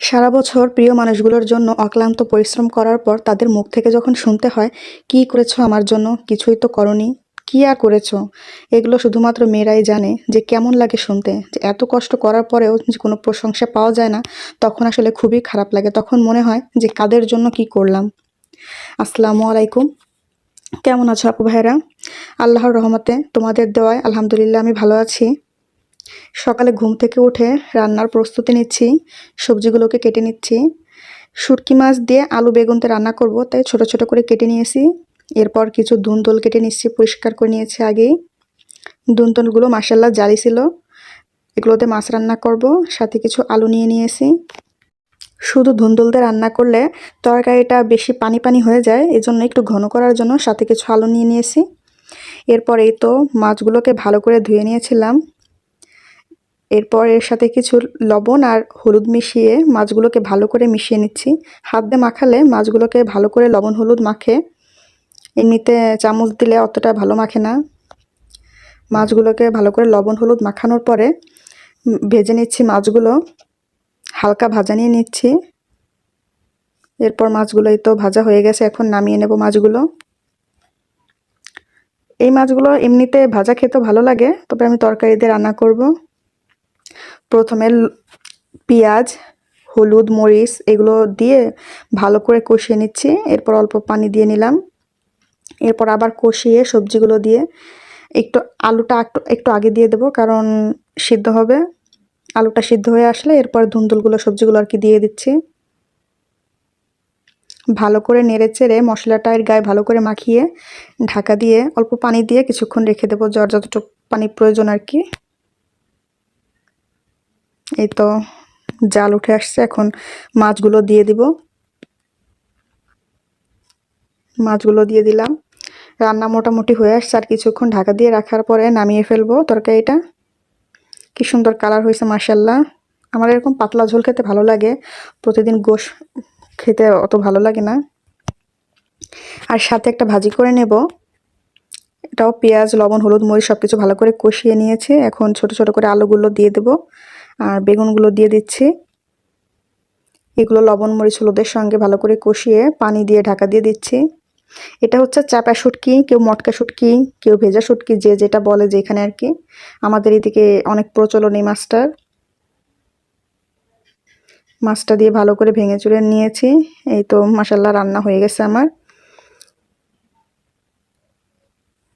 সারা বছর প্রিয় মানুষগুলোর জন্য অক্লান্ত পরিশ্রম করার পর তাদের মুখ থেকে যখন শুনতে হয়, কী করেছ আমার জন্য? কিছুই তো করনি। কী আর করেছ? এগুলো শুধুমাত্র মেয়েরাই জানে যে কেমন লাগে শুনতে। যে এত কষ্ট করার পরেও যে কোনো প্রশংসা পাওয়া যায় না, তখন আসলে খুবই খারাপ লাগে। তখন মনে হয় যে কাদের জন্য কি করলাম। আসসালামু আলাইকুম। কেমন আছো আপু ভাইরা আল্লাহর রহমতে তোমাদের দেওয়ায় আলহামদুলিল্লাহ আমি ভালো আছি। সকালে ঘুম থেকে উঠে রান্নার প্রস্তুতি নিচ্ছি, সবজিগুলোকে কেটে নিচ্ছি। শুটকি মাছ দিয়ে আলু বেগুনতে রান্না করব, তাই ছোট ছোট করে কেটে নিয়েছি। এরপর কিছু দুন্দল কেটে নিচ্ছি, পরিষ্কার করে নিয়েছি আগেই। দুন্দলগুলো মাসাল্লা জালি ছিল। এগুলোতে মাছ রান্না করব, সাথে কিছু আলু নিয়ে নিয়েছি। শুধু ধুন্দুল দিয়ে রান্না করলে তরকারিটা বেশি পানি পানি হয়ে যায়, এজন্য একটু ঘন করার জন্য সাথে কিছু আলু নিয়ে নিয়েছি। এরপর এই তো মাছগুলোকে ভালো করে ধুয়ে নিয়েছিলাম। এরপর এর সাথে কিছু লবণ আর হলুদ মিশিয়ে মাছগুলোকে ভালো করে মিশিয়ে নিচ্ছি। হাত দিয়ে মাখালে মাছগুলোকে ভালো করে লবণ হলুদ মাখে। এমনিতে চামচ দিলে অতটা ভালো মাখে না। মাছগুলোকে ভালো করে লবণ হলুদ মাখানোর পরে ভেজে নিচ্ছি মাছগুলো। হালকা ভাজা নিয়ে নিচ্ছি। এরপর মাছগুলোই তো ভাজা হয়ে গেছে, এখন নামিয়ে নেব মাছগুলো। এই মাছগুলো এমনিতে ভাজা খেতে ভালো লাগে, তবে আমি তরকারি দিয়ে রান্না করব। প্রথমে পেঁয়াজ, হলুদ, মরিচ এগুলো দিয়ে ভালো করে কষিয়ে নিচ্ছি। এরপর অল্প পানি দিয়ে নিলাম। এরপর আবার কষিয়ে সবজিগুলো দিয়ে একটু আলুটা একটু একটু আগে দিয়ে দেবো কারণ সিদ্ধ হবে। আলুটা সিদ্ধ হয়ে আসলে এরপর ধুন্দুলগুলো, সবজিগুলো আর কি দিয়ে দিচ্ছি। ভালো করে নেড়ে চেড়ে মশলাটা এর গায়ে ভালো করে মাখিয়ে ঢাকা দিয়ে অল্প পানি দিয়ে কিছুক্ষণ রেখে দেবো। জ্বর যতটুকু পানি প্রয়োজন আর কি। এই তো জাল উঠে আসছে, এখন মাছগুলো দিয়ে দিব। মাছগুলো দিয়ে দিলাম। রান্না মোটামুটি হয়ে আসছে, আর কিছুক্ষণ ঢাকা দিয়ে রাখার পরে নামিয়ে ফেলব তরকারিটা। কি সুন্দর কালার হয়েছে মার্শাল্লাহ আমার এরকম পাতলা ঝোল খেতে ভালো লাগে। প্রতিদিন গোশ খেতে অত ভালো লাগে না। আর সাথে একটা ভাজি করে নেব। এটাও পেঁয়াজ, লবণ, হলুদ, মরিচ সব কিছু ভালো করে কষিয়ে নিয়েছে। এখন ছোট ছোট করে আলুগুলো দিয়ে দেব। আর বেগুনগুলো দিয়ে দিচ্ছি। এগুলো লবণ, মরিচ, হলুদের সঙ্গে ভালো করে কষিয়ে পানি দিয়ে ঢাকা দিয়ে দিচ্ছি। এটা হচ্ছে চাপা শুটকি, কেউ মটকা শুটকি, কেউ ভেজা শুটকি, যে যেটা বলে যেখানে আর কি। আমাদের এদিকে অনেক প্রচলন এই মাছটার। মাছটা দিয়ে ভালো করে ভেঙে চুড়ে নিয়েছি। এই তো মাসাল্লাহ রান্না হয়ে গেছে আমার।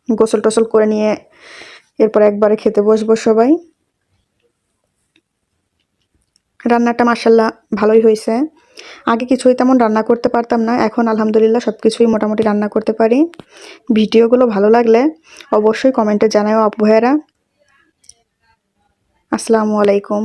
গোসল টোসল করে নিয়ে এরপর একবারে খেতে বসবো সবাই। রান্নাটা মাসাল্লাহ ভালোই হয়েছে। আগে কিছুই তেমন রান্না করতে পারতাম না, এখন আলহামদুলিল্লাহ সব কিছুই মোটামুটি রান্না করতে পারি। ভিডিওগুলো ভালো লাগলে অবশ্যই কমেন্টে জানায় আপু ভাইয়েরা। আসসালামু আলাইকুম।